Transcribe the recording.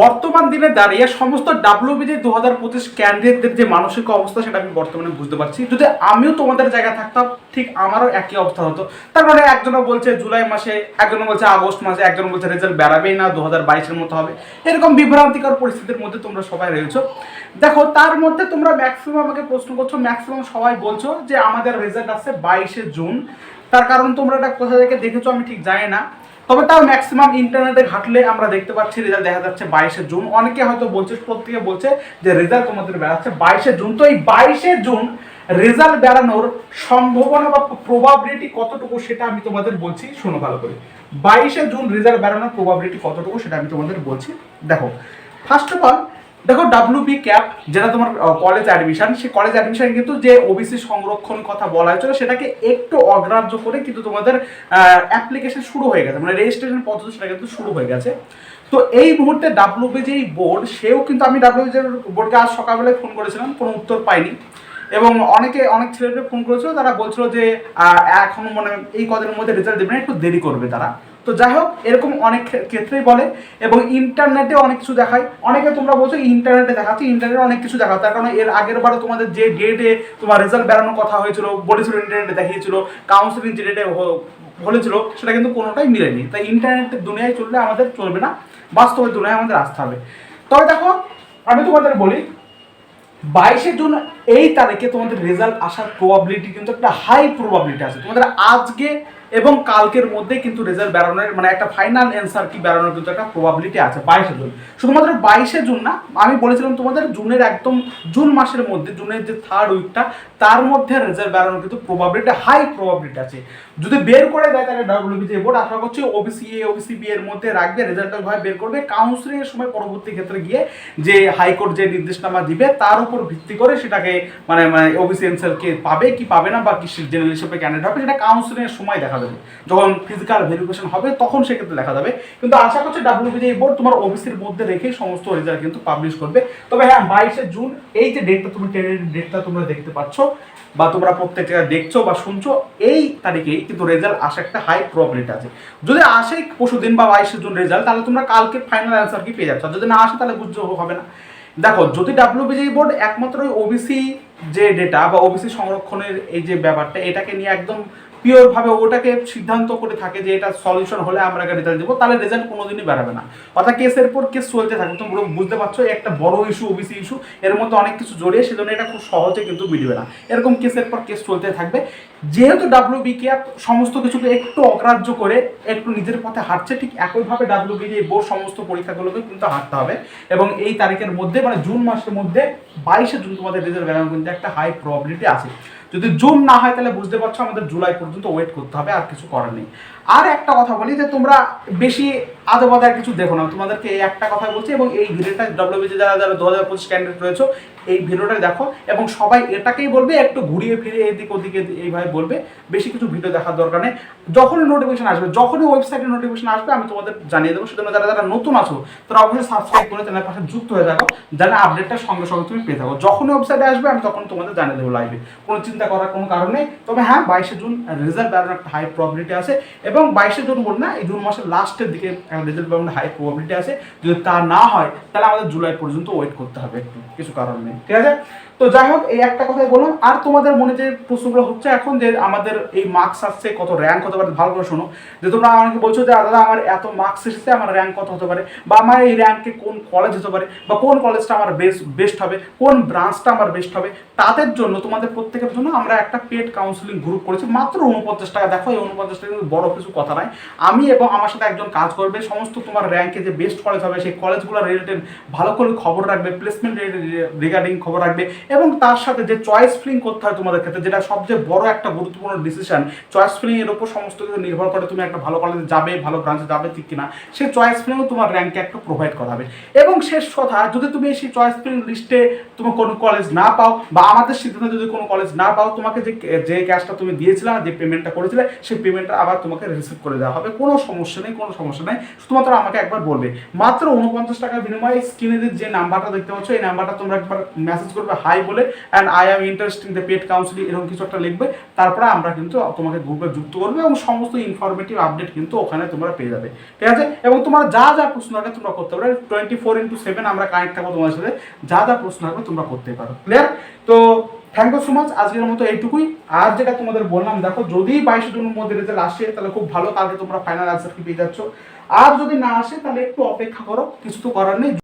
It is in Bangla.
বর্তমান দিনে দাঁড়িয়ে সমস্ত ডাব্লিউবিজি দু হাজার পঁচিশ ক্যান্ডিডেটদের যে মানসিক অবস্থা সেটা আমি বর্তমানে বুঝতে পারছি। যদি আমিও তোমাদের জায়গায় থাকতাম, ঠিক আমারও একই অবস্থা হতো। তার মানে একজনে বলছে জুলাই মাসে একজন বলছে আগস্ট মাসে একজন বলছে রেজাল্ট বেরাবেই না দু হাজার বাইশের মতো হবে। এরকম বিভ্রান্তিকর পরিস্থিতির মধ্যে তোমরা সবাই রয়েছো। দেখো, তার মধ্যে তোমরা ম্যাক্সিমাম আমাকে প্রশ্ন করছ ম্যাক্সিমাম সবাই বলছো যে আমাদের রেজাল্ট আসছে বাইশে জুন। তার কারণ তোমরা এটা কোথা থেকে দেখেছ আমি ঠিক জানি না। তবে তাও ম্যাক্সিমাম ইন্টারনেটে ঘাটলে আমরা দেখতে পাচ্ছি রেজাল্ট দেখা যাচ্ছে বাইশে জুন। অনেকে হয়তো বলছে, প্রত্যেকে বলছে যে রেজাল্ট তোমাদের বেড়াচ্ছে বাইশে জুন। তো এই বাইশে জুন রেজাল্ট বেড়ানোর সম্ভাবনা বা প্রবাবিলিটি কতটুকু সেটা আমি তোমাদের বলছি, শোনো ভালো করে। বাইশে জুন রেজাল্ট বেড়ানোর প্রবাবিলিটি কতটুকু সেটা আমি তোমাদের বলছি। দেখো ফার্স্ট অফ অল দেখো ডাব্লিউবি ক্যাপ যেটা তোমার কলেজ অ্যাডমিশন সে কলেজ অ্যাডমিশন কিন্তু যে ওবিসি সংরক্ষণ কথা বলা হয়েছিল, সেটাকে একটু অগ্রাহ্য করে কিন্তু তোমাদের অ্যাপ্লিকেশন শুরু হয়ে গেছে। মানে রেজিস্ট্রেশন পদ্ধতি সেটা কিন্তু শুরু হয়ে গেছে। তো এই মুহূর্তে ডাব্লিউবি যে বোর্ড সেও কিন্তু আমি ডাব্লিউবি বোর্ডকে আজ সকালবেলায় ফোন করেছিলাম, কোনো উত্তর পাইনি। এবং অনেকে, অনেক ছেলেদের ফোন করেছিল, তারা বলছিল যে এখন মানে এই কদিনের মধ্যে রেজাল্ট দেবে না, একটু দেরি করবে তারা। তো যাই হোক, এরকম অনেক ক্ষেত্রেই বলে এবং ইন্টারনেটে অনেক কিছু দেখায়। অনেকে তোমরা বলছো ইন্টারনেটে দেখাচ্ছে, ইন্টারনেটে অনেক কিছু দেখাও তার কারণ এর আগের বারে তোমাদের যে ডেটে তোমার রেজাল্ট বেরানোর কথা হয়েছিল, বলেছিল ইন্টারনেটে দেখিয়েছিল কাউন্সিলিং যে ডেটে বলেছিল, সেটা কিন্তু কোনোটাই মিলেনি। তাই ইন্টারনেটের দুনিয়ায় চললে আমাদের চলবে না বাস্তবের দুনিয়ায় আমাদের আসতে হবে। তবে দেখো, আমি তোমাদের বলি বাইশে জুন এই তারিখে তোমাদের রেজাল্ট আসার প্রবাবিলিটি কিন্তু একটা হাই প্রবাবিলিটি আছে। তোমাদের আজকে এবং কালকের মধ্যে কিন্তু রেজাল্ট বেরোনোর মানে একটা ফাইনাল অ্যান্সার কি বেরোনোর কিন্তু একটা প্রবাবিলিটি আছে বাইশে জুন। শুধুমাত্র বাইশে জুন না, আমি বলেছিলাম তোমাদের জুনের একদম জুন মাসের মধ্যে, জুনের যে থার্ড উইকটা তার মধ্যে রেজাল্ট বেরোনোর কিন্তু প্রবাবিলিটি হাই প্রবাবিলিটি আছে। যদি বের করে দেয় তাহলে ডাব্লিউবিজি বোর্ড আশা করছি ওবিসি এ ওবিসি বি এর মধ্যে রাখবে রেজাল্টটা ভাবে বের করবে। কাউন্সিলিং এর সময় পরবর্তী ক্ষেত্রে গিয়ে যে হাইকোর্ট যে নির্দেশনামা দিবে, তার উপর ভিত্তি করে সেটাকে মানে মানে ওবিসি কে পাবে কি পাবে না, বা কি জেনারেল হিসেবে ক্যান্ডিডেট হবে, সেটা কাউন্সিলিং এর সময় দেখা যাবে। যখন ফিজিক্যাল ভেরিফিকেশন হবে, তখন সেক্ষেত্রে দেখা যাবে। কিন্তু আশা করছি ডাব্লিউবিজি বোর্ড তোমার ওবিসির মধ্যে রেখেই সমস্ত রেজাল্ট কিন্তু পাবলিশ করবে। তবে হ্যাঁ বাইশে জুন, এই যে ডেটটা তুমি ট্রেনের ডেটটা তোমরা দেখতে পাচ্ছ বা তোমরা প্রত্যেকটা দেখছ বা শুনছো, এই তারিখেই কিন্তু রেজাল্ট আসা একটা হাই প্রবাবিলিটি আছে। যদি আসে পরশু দিন বা বাইশে জুন রেজাল্ট তাহলে তোমরা কালকে ফাইনাল অ্যান্সার কি পেয়ে যাচ্ছ? যদি না আসে, তাহলে বুঝতে হবে না। দেখো, যদি ডাব্লিউবিজি বোর্ড একমাত্র ওবিসি যে ডেটা বা ওবিসি সংরক্ষণের এই যে ব্যাপারটা, এটাকে নিয়ে একদম পিওর ভাবে ওটাকে সিদ্ধান্ত করে থাকে যে এটা সলিউশন হলে আমরা রেজাল্ট দেবো, তাহলে রেজাল্ট কোনোদিনই বেরোবে না। অর্থাৎ কেসের পর কেস চলতে থাকে। তোমরা বুঝতে পারছ একটা বড় ইস্যু ওবিসি ইস্যু এর মধ্যে অনেক কিছু জড়িয়ে সেজন্য এটা খুব সহজে কিন্তু মিলবে না। এরকম কেসের পর কেস চলতে থাকবে। যেহেতু ডাব্লিউবিকে সমস্ত কিছুকে একটু অগ্রাহ্য করে একটু নিজের পথে হাঁটছে, ঠিক একইভাবে ডাব্লিউবিজি বোর্ড সমস্ত পরীক্ষাগুলোকে কিন্তু হাঁটতে হবে। এবং এই তারিখের মধ্যে মানে জুন মাসের মধ্যে, বাইশে জুন তোমাদের রেজাল্ট বেরোনোর কিন্তু একটা হাই প্রবাবিলিটি আছে। যদি জুন না হয়, তাহলে বুঝতে পারছ আমাদের জুলাই পর্যন্ত ওয়েট করতে হবে, আর কিছু করার নেই। আর একটা কথা বলি যে, তোমরা বেশি আদে বাদার কিছু দেখো না। তোমাদেরকে এই একটা কথা বলছি, এবং এই ভিডিওটা ডব্লিউবিজি যারা যারা দু হাজার পঁচিশ ক্যান্ডিডেট রয়েছে এই ভিডিওটা দেখো এবং সবাই এটাকেই বলবে, একটু ঘুরিয়ে ফিরে এদিক ওদিকে এইভাবে বলবে। বেশি কিছু ভিডিও দেখার দরকার নেই। যখনই নোটিফিকেশন আসবে, যখনই ওয়েবসাইটে নোটিফিকেশন আসবে, আমি তোমাদের জানিয়ে দেবো। সেজন্য যারা যারা নতুন আছো, তারা অবশ্যই সাবস্ক্রাইব করে চ্যানেলের পাশে যুক্ত হয়ে থাকো, যেন আপডেটটা সঙ্গে সঙ্গে তুমি পেয়ে থাকো। যখনই ওয়েবসাইটে আসবে, আমি তখন তোমাদের জানিয়ে দেবো লাইভে কোনো চিন্তা করার কোনো কারণ নেই। তবে হ্যাঁ বাইশে জুন রেজাল্ট বেরোনোর একটা হাই প্রবাবিলিটি আছে এবং বাইশে জুন বল না, এই জুন মাসের লাস্টের দিকে রেজাল্ট বেরোনোর হাই প্রবাবিলিটি আছে। যদি তা না হয়, তাহলে আমাদের জুলাই পর্যন্ত ওয়েট করতে হবে একটু। কিছু কারণ নেই। ঠিক আছে? তো যাই হোক, এই একটা কথাই বললাম। আর তোমাদের মনে যে প্রশ্নগুলো হচ্ছে এখন যে আমাদের এই মার্কস আসছে, কত র্যাঙ্ক হতে পারে, ভালো করে শোনো। যে তোমরা আমাকে বলছো যে দাদা, আমার এত মার্কস এসেছে, আমার র্যাঙ্ক কত হতে পারে? বা আমার এই র্যাঙ্কে কোন কলেজ হতে পারে, বা কোন কলেজটা আমার বেস্ট বেস্ট হবে, কোন ব্রাঞ্চটা আমার বেস্ট হবে, তাদের জন্য, তোমাদের প্রত্যেকের জন্য আমরা একটা পেড কাউন্সিলিং গ্রুপ করেছি। মাত্র উনপঞ্চাশ টাকা। দেখো, এই উনপঞ্চাশ টাকা কিন্তু বড় কিছু কথা নয়। আমি এবং আমার সাথে একজন কাজ করবে, সমস্ত তোমার র্যাঙ্কে যে বেস্ট কলেজ হবে, সেই কলেজগুলো রিলেটেড ভালো করে খবর রাখবে প্লেসমেন্ট রিগার্ডিং খবর রাখবে এবং তার সাথে যে চয়েস ফিলিং করতে হয় তোমাদের ক্ষেত্রে, যেটা সবচেয়ে বড় একটা গুরুত্বপূর্ণ ডিসিশন চয়েস ফিলিং এর উপর সমস্ত কিছু নির্ভর করে তুমি একটা ভালো কলেজে যাবে, ভালো ব্রাঞ্চে যাবে ঠিক কিনা সেই চয়েস ফিলিংও তোমার র্যাঙ্কে একটা প্রোভাইড করা হবে এবং শেষ কথা, যদি তুমি সেই চয়েস ফিলিং লিস্টে তুমি কোনো কলেজ না পাও বা আমাদের সিদ্ধান্তে যদি কোনো কলেজ না পাও, তোমাকে যে যে ক্যাশটা তুমি দিয়েছিলে যে পেমেন্টটা করেছিলে, সেই পেমেন্টটা আবার তোমাকে রিসিভ করে দেওয়া হবে। কোনো সমস্যা নেই, কোনো সমস্যা নেই। শুধুমাত্র আমাকে একবার বলবে। মাত্র উনপঞ্চাশ টাকার বিনিময়ে স্ক্রিনে যে নাম্বারটা দেখতে পাচ্ছ, এই নাম্বারটা তোমরা একবার মেসেজ করবে হাই বলে and I am interesting the pet counselling এরকম কিছু একটা লিখবে। তারপরে আমরা কিন্তু তোমাকে গ্রুপে যুক্ত করবে এবং সমস্ত ইনফরমেটিভ আপডেট কিন্তু ওখানে তোমরা পেয়ে যাবে। ঠিক আছে? এবং তোমার যা যা প্রশ্ন থাকে তোমরা করতে পারো। টোয়েন্টি ফোর ইন্টু সেভেন আমরা কানেক্ট থাকব তোমার সাথে। যা যা প্রশ্ন থাকবে তোমরা করতে পারো। ক্লিয়ার তো থ্যাংক ইউ সো মাচ আজকের মতো এইটুকুই। আর যেটা তোমাদের বললাম, দেখো, যদি বাইশে জনের মধ্যে রেজাল্ট আসে, তাহলে খুব ভালো। কালকে তোমরা ফাইনাল আনসার কি পেয়ে যাচ্ছ? আর যদি না আসে, তাহলে একটু অপেক্ষা করো। কিছু তো করার নেই।